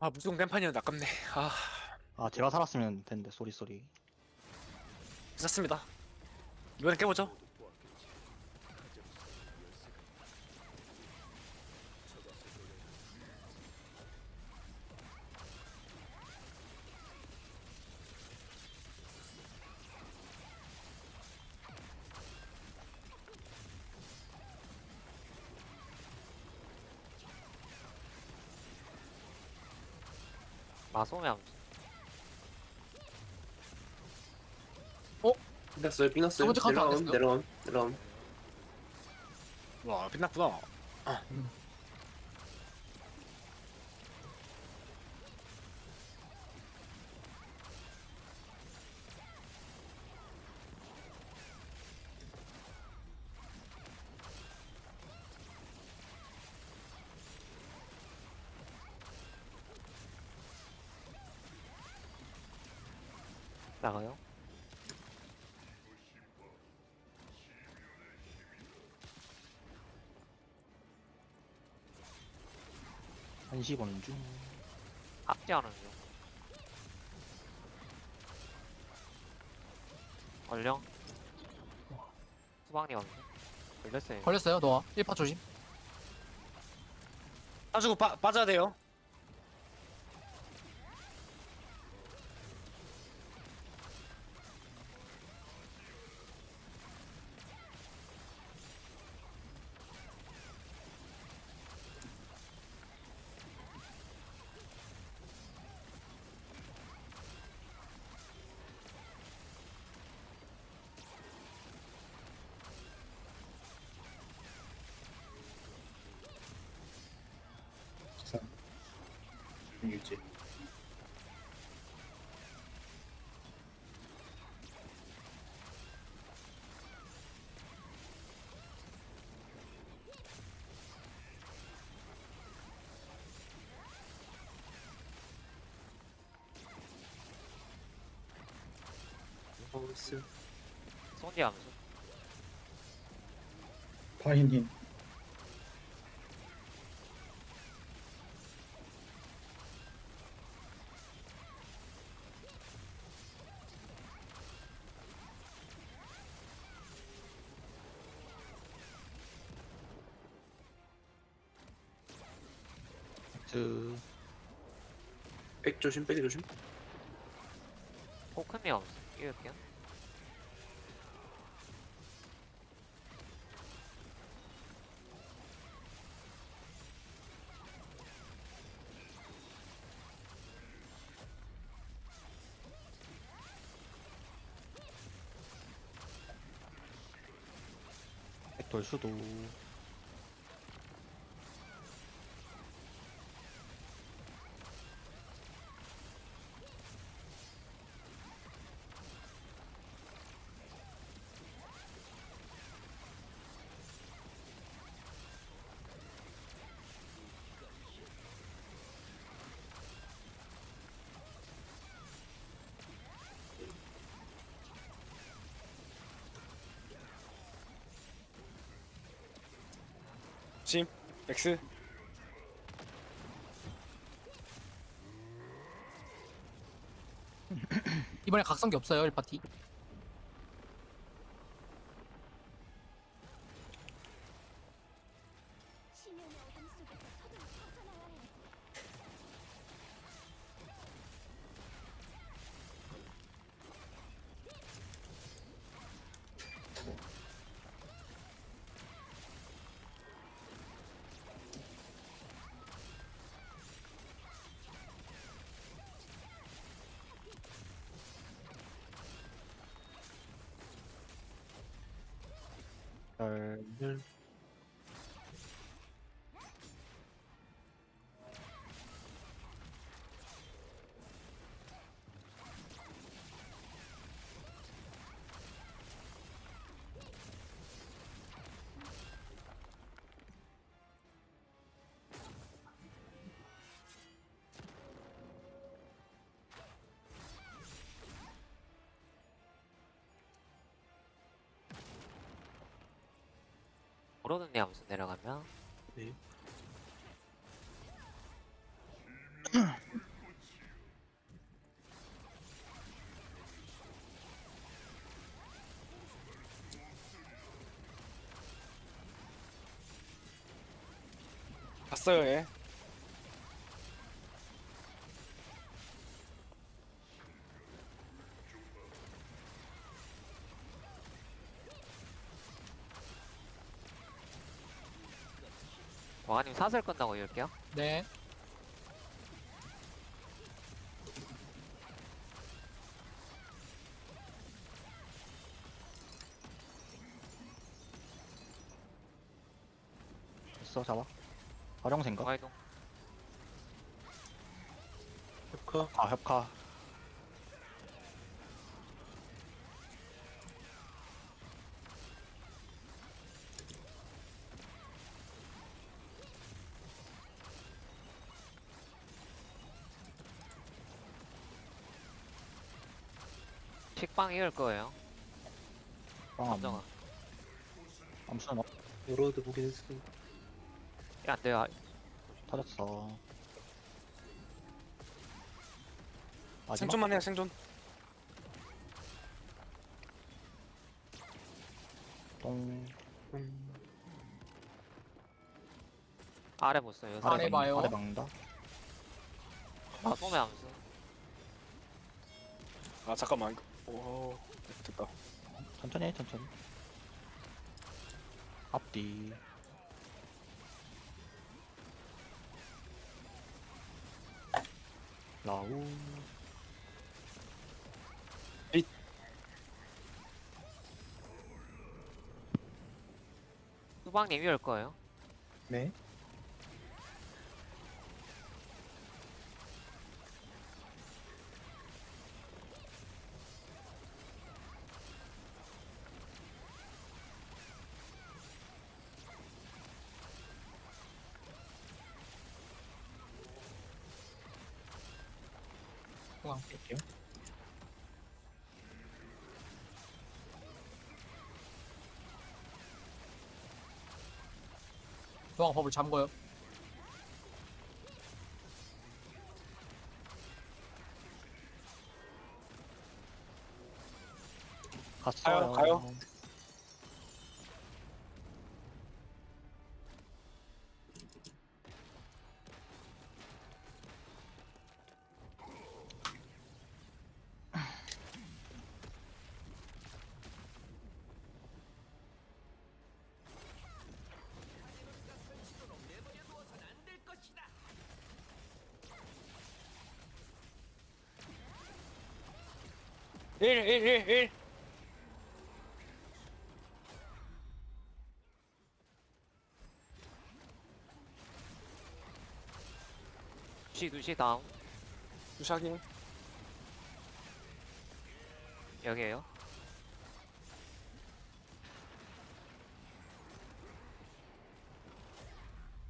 아 무조건 땜판이었는데 아깝네. 아. 아 제가 살았으면 됐는데. 쏘리 쏘리. 괜찮습니다. 이번엔 깨보죠 마소면 삐났어요 삐났어요 두 번째 카운트 안 내려옴 됐어요? 내려옴 내려옴 와 빛났구나 나가요? 한시 보는 중 합지하는 중. 얼령. 수방님 없네. 걸렸어요. 걸렸어요 너와 1파 조심 빠지고 빠, 빠져야 돼요 유지. 어스 손디 하면서. 파이님 그백 조심 백 조심 포크님 없어. 이을게요. 백돌 수도 심 X. 이번에 각성기 없어요 1파티 Yeah. 오르는데 하면서 내려가면 네. 봤어요 얘 왕아님 사슬 끝나고 이럴게요. 네. 됐어 잡아 활용 생각 왕아이동. 협카. 아 협카 식빵 이을 거예요. 빵 감정아. 암- 암수는 어, 워로드 보긴 했어. 이안 돼요. 터졌어 마지막 생존만 해요 생존 똥 음. 아래 못 써요. 아래 막- 봐요. 아래 막는다 아, 소매 암수. 아 잠깐만 이거 오 됐다. 천천히 해 천천히. 앞뒤. 라우. 수박님 이을 거예요. 네 중앙 버블 잠궈요. 갔어요 가요. 일, 일, 일, 일. 두시 두시 다음. 유샤긴 여기에요.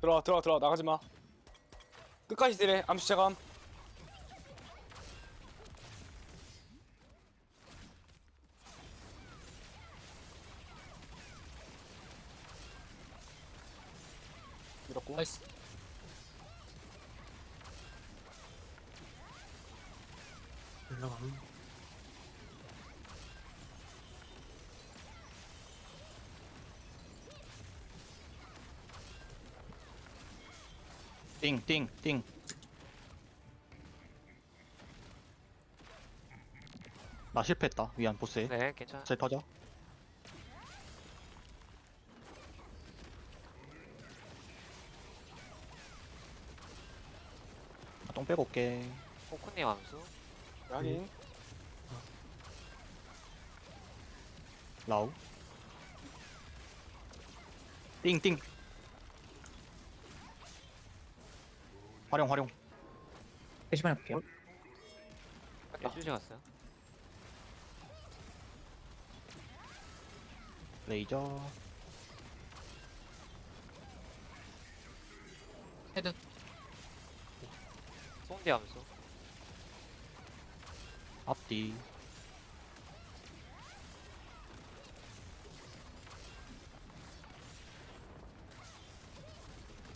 들어와 들어와 들어와 나가지 마 끝까지 딜해 암수 제감 나이스. 올라가면. 띵띵띵 나 실패했다 위안 보스에 네, 괜찮아. 제 터져 아, 똥 빼고 올게 코코님 암수. 확인 라우 띵띵 활용 활용 대시만 해볼게요. 열주시 갔어요. 레이저 헤드. 송디 암수. 앞뒤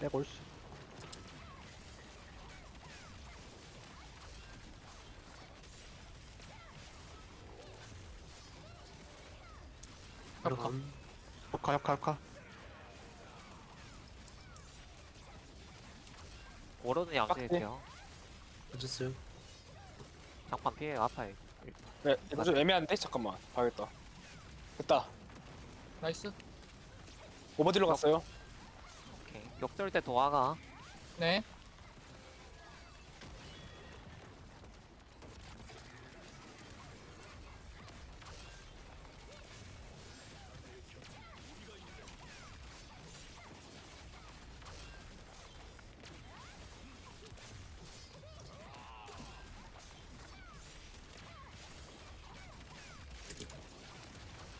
빼볼수 협카. 협카 협카 협카 워로드님 암수해주세요. 던졌어요. 장판 피해요. 아파요. 네 이거 좀 애매한데 잠깐만 봐야겠다 됐다 나이스. 오버딜로 갔어요 오케이. 역돌 때 도화가. 네.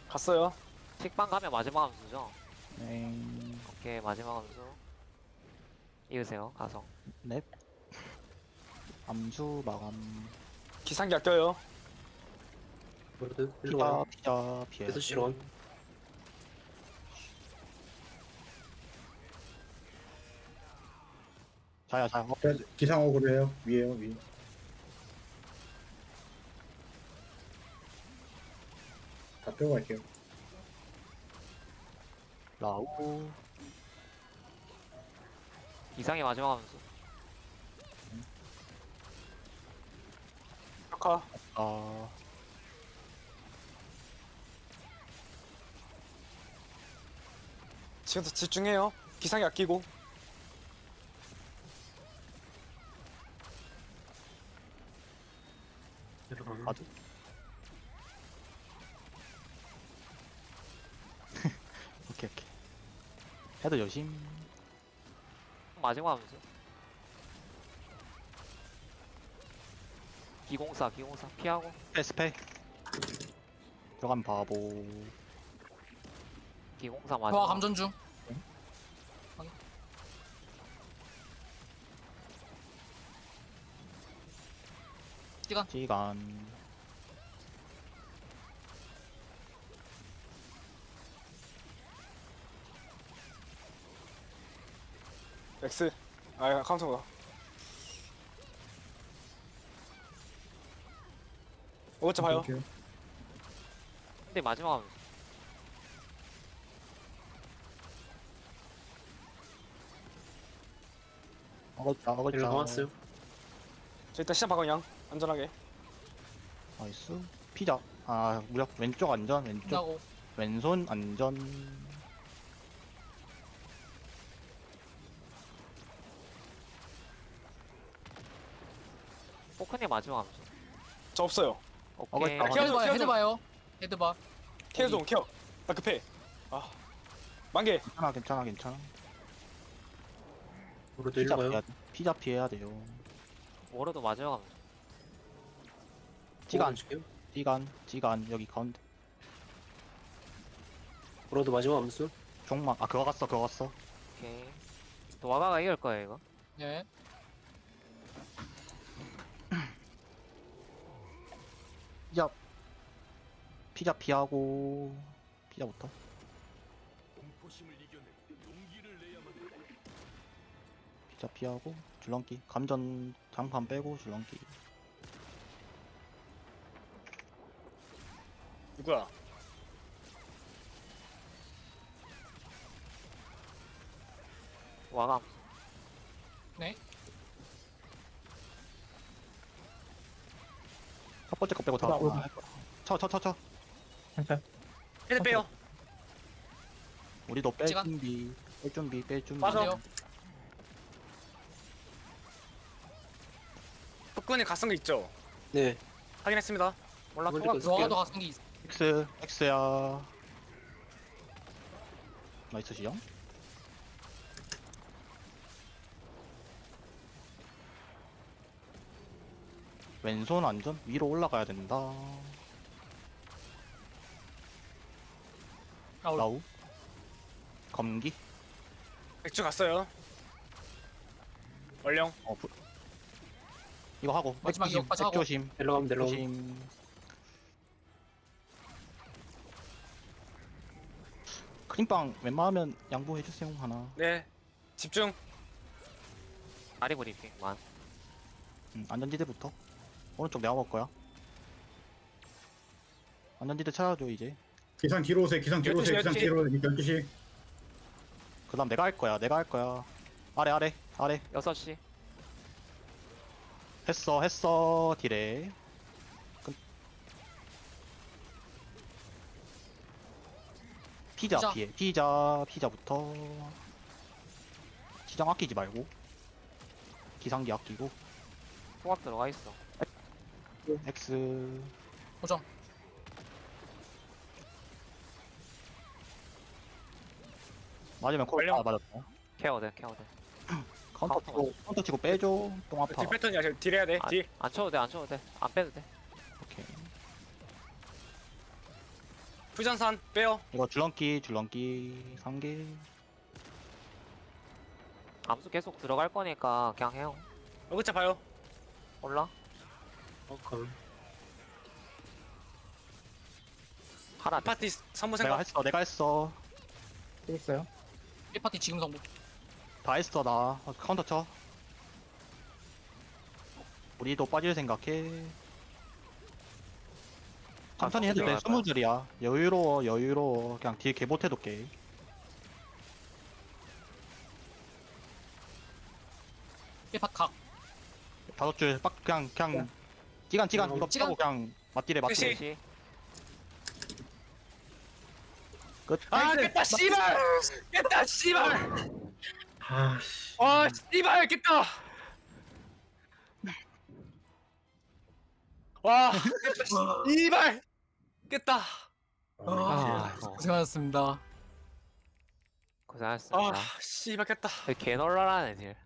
갔어요 식빵 가면 마지막 암수죠. 네. 오케이 마지막 암수. 이으세요. 가성. 넵. 암수 마감. 기상기 아껴요 일로 피자 와요. 피자 피해. 계속 실원. 자야 자야. 어, 기상 억울해요. 위에요, 위. 빼고 갈게요. 라우. 이상의 마지막 암수. 벽화 아. 지금부터 집중해요 기상기 아끼고 내려가면. 아주. 헤드 여심. 마지막 암수. 기공사 기공사 피하고. 스페. 들어가면 바보. 기공사 와 마지막. 감전 중. 시간. 시간. X 아 카운터가 오버차 봐요 볼게요. 근데 마지막 일로 어글자. 감았어요. 저 일단 시작 방향 안전하게 나이스. 피자. 아 무력 왼쪽 안전 왼쪽 끝나고. 왼손 안전. 포크님 마지막 암수. 저 없어요 오케이. 어, 헤드 키워줘, 봐요. 헤드 키워줘. 봐요. 헤드 봐. 케어 좀 케어 나 급해 아 만개 괜찮아 괜찮아 괜찮아. 피자 가요. 피해야 돼. 피자 피해야 돼요. 워로드 마지막 암수. 찌간 줄게요. 찌간 찌간 여기 가운데. 워로드 마지막 암수. 종막 아 그거 갔어 그거 갔어. 오케이. 도화가가 이길 거예요 이거. 네. 피자 피하고 피자부터. 피자 피하고 줄넘기 감전 장판 빼고 줄넘기. 누구야 암수. 네. 첫 번째 거 빼고 다. 쳐쳐 쳐 쳐. 괜찮아요. 헤드 빼요 우리도 뺄. 준비. 뺄 준비 뺄 준비. 맞아. 돼요. 폭군이 갔은 거 있죠 네. 확인했습니다 몰라 먼저 통화 거 노아가도 각성기 있어. X X야. 나이스 시정. 왼손 안전 위로 올라가야 된다. 라우. 검기. 맥주 갔어요 얼령 어, 부... 이거 하고. 마지막 백조심, 이거까지 하고. 백조심. 내려가면 내려가면. 조심. 크림빵 웬만하면 양보해주세요 하나. 네 집중 다리 브리핑만. 음, 안전지대부터 오른쪽 내가 먹을 거야 안전지대 찾아줘 이제 기상 뒤로 오세요. 기상 뒤로 오세요. 기상 12시. 뒤로 오세요. 12시. 그 다음 내가 할 거야 내가 할 거야 아래 아래 아래 6시. 했어 했어 딜에 끝. 피자 피자. 피해 피자 피자부터 시장 아끼지 말고 기상기 아끼고 통합 들어가 있어. X 고정. 맞으면 콜. 아, 맞았다 케어돼, 케어돼. 카운터 치고 카운터 치고 빼줘 똥 아파 딜 패턴이야 지금 딜 해야 돼 아, 딜. 안 쳐도 돼, 안 쳐도 돼. 안 빼도 돼. 오케이 부전산 빼요 이거 줄넘기 줄넘기 3개 암수 계속 들어갈 거니까 그냥 해요. 어그차 봐요 올라. 어, 감. 하나. 파티 선무 내가 생각 했어 내가 했어 또 있어요. 1파티 지금 성공. 다 했어 나. 어, 카운터 쳐. 우리도 빠질 생각해. 천천히 아, 해도 돼. 스무 줄이야. 여유로워 여유로워. 그냥 딜 개못해둘게. 1파 각. 다섯 줄빡 그냥 그냥 찌간 찌간. 이거 찌간. 빼고 그냥 맞딜해 맞딜해 끝 아 깼다 씨발 깼다 씨발 아, 씨. 아 씨발 깼다 와 깼다 씨발 깼다 아, 이거. 고생하셨습니다. 고생하셨습니다. 아 씨발 깼다 개놀라라네 딜.